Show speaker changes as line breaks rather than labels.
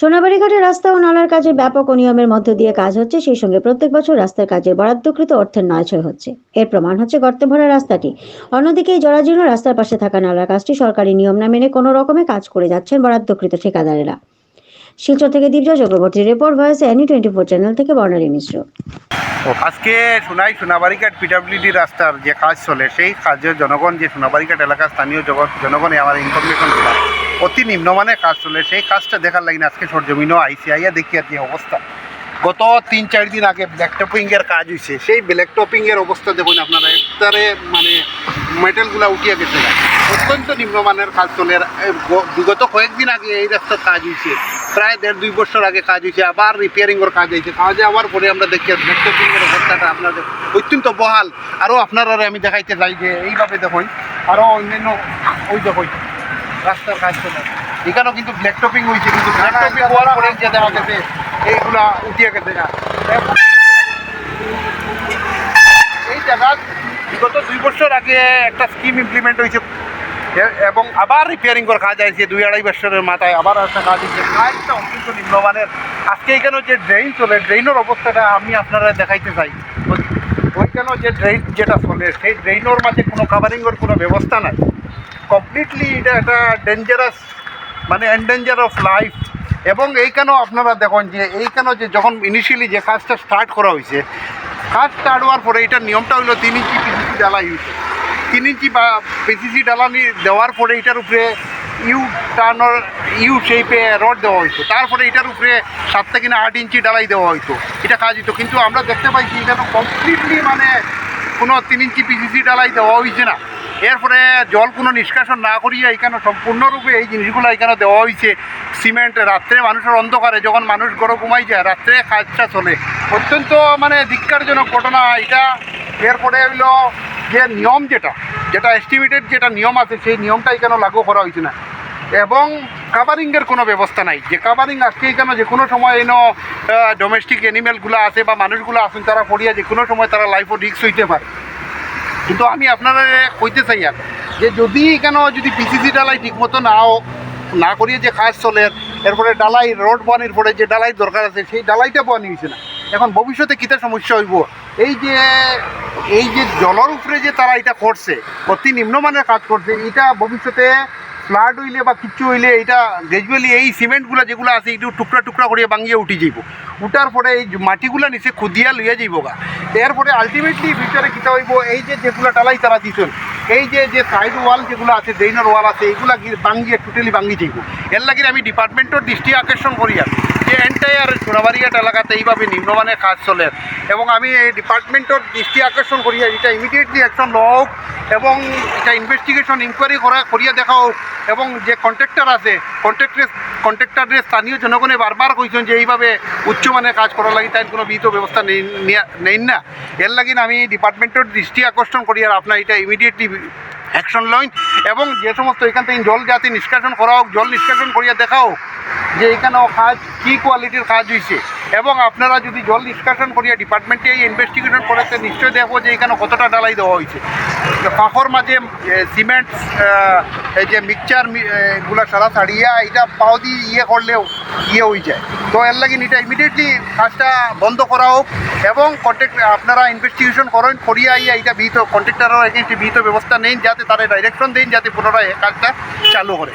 সোনাবাড়িঘাটে রাস্তা ও নালার কাজে ব্যাপক অনিয়মের মধ্য দিয়ে কাজ হচ্ছে, সেই সঙ্গে প্রত্যেক বছর রাস্তার কাজে বরাদ্দকৃত অর্থের নয়ছয় হচ্ছে। এর প্রমাণ হচ্ছে গর্তে ভরা রাস্তাটি। অন্যদিকে এই জরাজীর্ণ রাস্তার পাশে থাকা নালার কাজটি সরকারি নিয়ম না মেনে কোনো রকমে কাজ করে যাচ্ছেন বরাদ্দকৃত ঠিকাদারেরা। শিলচর থেকে দীপজয় চক্রবর্তীর report, voice any twenty four channel থেকে বর্ণালী মিশ্র।
আজকে সোনাই সোনাবাড়িঘাট পিডাব্লিউডি রাস্তার যে কাজ চলে, সেই কাজের জনগণ, যে সোনাবাড়িঘাট এলাকার স্থানীয় জনগণে আমার ইনফরমেশন অতি নিম্নমানের কাজ চলে। সেই কাজটা দেখার লাগে আজকে সরজমিনও আইসি আইয়া দেখি আর কি অবস্থা। গত তিন চার দিন আগে ব্ল্যাক টপিংয়ের কাজ হয়েছে সেই ব্ল্যাক টপিংয়ের অবস্থা দেখুন আপনারা একটারে মানে মেটেলগুলা উঠিয়ে গেছে। অত্যন্ত নিম্নমানের কাজ চলে। বিগত কয়েকদিন আগে এই রাস্তার কাজ হয়েছে প্রায় দেড় দুই বছর আগে কাজ হয়েছে আবার রিপেয়ারিংয়ের কাজ হয়েছে কাজে আবার পরে আমরা দেখি ব্ল্যাক টপিংয়ের অবস্থাটা আপনাদের অত্যন্ত বহাল। আরও আপনারা আমি দেখাইতে চাই যে, এইভাবে দেখুন। আরও অন্যান্য, ওই দেখুন। রাস্তার কাজ চলে এখানেও কিন্তু ব্ল্যাক টপিং হয়েছে, কিন্তু ব্ল্যাক টপিং হওয়ার পরে যে দেখা গেছে এইগুলা উঠিয়ে গেছে না। এই জায়গা বিগত দুই বছর আগে একটা স্কিম ইমপ্লিমেন্ট হয়েছে এবং আবার রিপেয়ারিং করার কাজ আছে দুই আড়াই বছরের মাথায় আবার একটা কাজ হয়েছে। কাজটা অত্যন্ত নিম্নমানের। আজকে এখানে যে ড্রেন চলে ড্রেনের অবস্থাটা আমি আপনারা দেখাইতে চাই। ওই- ওইখানে যে ড্রেন যেটা চলে, সেই ড্রেনের মাঝে কোনো কাভারিংয়ের কোনো ব্যবস্থা নাই। কমপ্লিটলি এটা একটা ডেঞ্জারাস মানে এন্ডেঞ্জার অফ লাইফ এবং এইখানেও আপনারা দেখুন যে, এইখানেও যে যখন ইনিশিয়ালি যে কাজটা স্টার্ট করা হয়েছে, কাজ স্টার্ট হওয়ার পরে এটার নিয়মটা হলো তিন ইঞ্চি পিসিসি ডালাই হয়েছে। তিন ইঞ্চি বা পিসিসি ডালানি দেওয়ার পরে এটার উপরে ইউ টার্নর ইউ শেপে রড দেওয়া হয়েছে। তারপরে এটার উপরে সাত থেকে না আট ইঞ্চি ডালাই দেওয়া হইতো এটা কাজ হইতো। কিন্তু আমরা দেখতে পাইছি এটা কমপ্লিটলি মানে কোনো তিন ইঞ্চি পিসিসি ডালাই দেওয়া হয়েছে না। এরপরে জল কোনো নিষ্কাশন না করিয়া এখানে সম্পূর্ণরূপে এই জিনিসগুলো এখানে দেওয়া হয়েছে সিমেন্ট, রাত্রে মানুষের অন্ধকারে যখন মানুষ গড় ঘুমাই যায়, রাত্রে কাজটা চলে অত্যন্ত মানে ধিক্কারজনক ঘটনা এটা এরপরে হইল যে নিয়ম যেটা যেটা এস্টিমেটেড যেটা নিয়ম আছে, সেই নিয়মটা এখানে লাগু করা হয়েছে না? এবং কাভারিংয়ের কোনো ব্যবস্থা নাই। যে কাভারিং আজকে এখানে যে কোনো সময় এনো ডোমেস্টিক অ্যানিমেলগুলো আছে বা মানুষগুলো আছেন, তারা পড়িয়া যে কোনো সময় তারা লাইফও রিক্স হইতে পারে। কিন্তু আমি আপনারা কইতে চাই আর, যে যদি কেন যদি পিসিসি ডালাই ঠিকমতো নাও, না করিয়ে যে কাজ চলে, এরপরে ডালাই রোড বানির পরে যে ডালাই দরকার আছে, সেই ডালাইটা বানি হয়েছে না। এখন ভবিষ্যতে কিতা সমস্যা হইব? এই যে এই যে জলের উপরে যে তারা এটা করছে, অতি নিম্নমানের কাজ করছে, এটা ভবিষ্যতে ফ্লাড হইলে বা কিচ্ছু হইলে এইটা গ্রাজুয়ালি এই সিমেন্টগুলো যেগুলো আছে একটু টুকরা টুকরা করিয়া ভাঙিয়ে উঠি যাইব। উঠার পরে এই মাটিগুলো নিচে খুদিয়া লইয়া যাইব গা। এরপরে আলটিমেটলি ভিতরে কিতা হইব, এই যে যেগুলো টালাই তারা দিছেন, এই যে যে সাইড ওয়াল যেগুলো আছে ড্রেইনের ওয়াল আছে, এইগুলা ভাঙিয়ে টোটালি ভাঙিয়ে যাইব। এর লাগে আমি ডিপার্টমেন্টের দৃষ্টি আকর্ষণ করিয়া যে এন্টায়ার সোনাবাড়িয়াট এলাকাতে এইভাবে নিম্নমানের কাজ চলে। এবং আমি এই ডিপার্টমেন্টের দৃষ্টি আকর্ষণ করিয়া এটা ইমিডিয়েটলি অ্যাকশন লওয়া হোক এবং এটা ইনভেস্টিগেশন ইনকোয়ারি করা, করিয়া দেখা হোক। এবং যে কন্ট্রাক্টর আছে কন্ট্রাক্টরের কন্ট্রাক্টরের স্থানীয় জনগণে বারবার কইছেন যে এইভাবে উচ্চমানের কাজ করার লাগি তাই কোনো বিহিত ব্যবস্থা নেই নেই না। এর লাগিন আমি ডিপার্টমেন্টের দৃষ্টি আকর্ষণ করি আর আপনার এটা ইমিডিয়েটলি অ্যাকশন লইন এবং যে সমস্ত এখান থেকে জল যাতে নিষ্কাশন করা হোক, জল নিষ্কাশন করিয়া দেখা হোক যে এখানেও কাজ, কী কোয়ালিটির কাজ হয়েছে এবং আপনারা যদি জল নিষ্কাশন করিয়া ডিপার্টমেন্টে এই ইনভেস্টিগেশন করেছে নিশ্চয়ই দেখব যে এখানে কতটা ডালাই দেওয়া হয়েছে পাখর মাঝে সিমেন্ট এই যে মিক্সচারগুলা সারা ছাড়িয়া এটা পাও দিয়ে ইয়ে করলেও ইয়ে হয়ে যায়। তো এর লাগে এটা ইমিডিয়েটলি কাজটা বন্ধ করা হোক এবং কন্ট্যাক্ট আপনারা ইনভেস্টিগেশন করেন, করিয়া ইয়া এটা বিহিত কন্ট্রাক্টারের এগেনস্টে বিহিত ব্যবস্থা নেন, যাতে তারা ডাইরেকশন দেন, যাতে পুনরায় কাজটা চালু করে।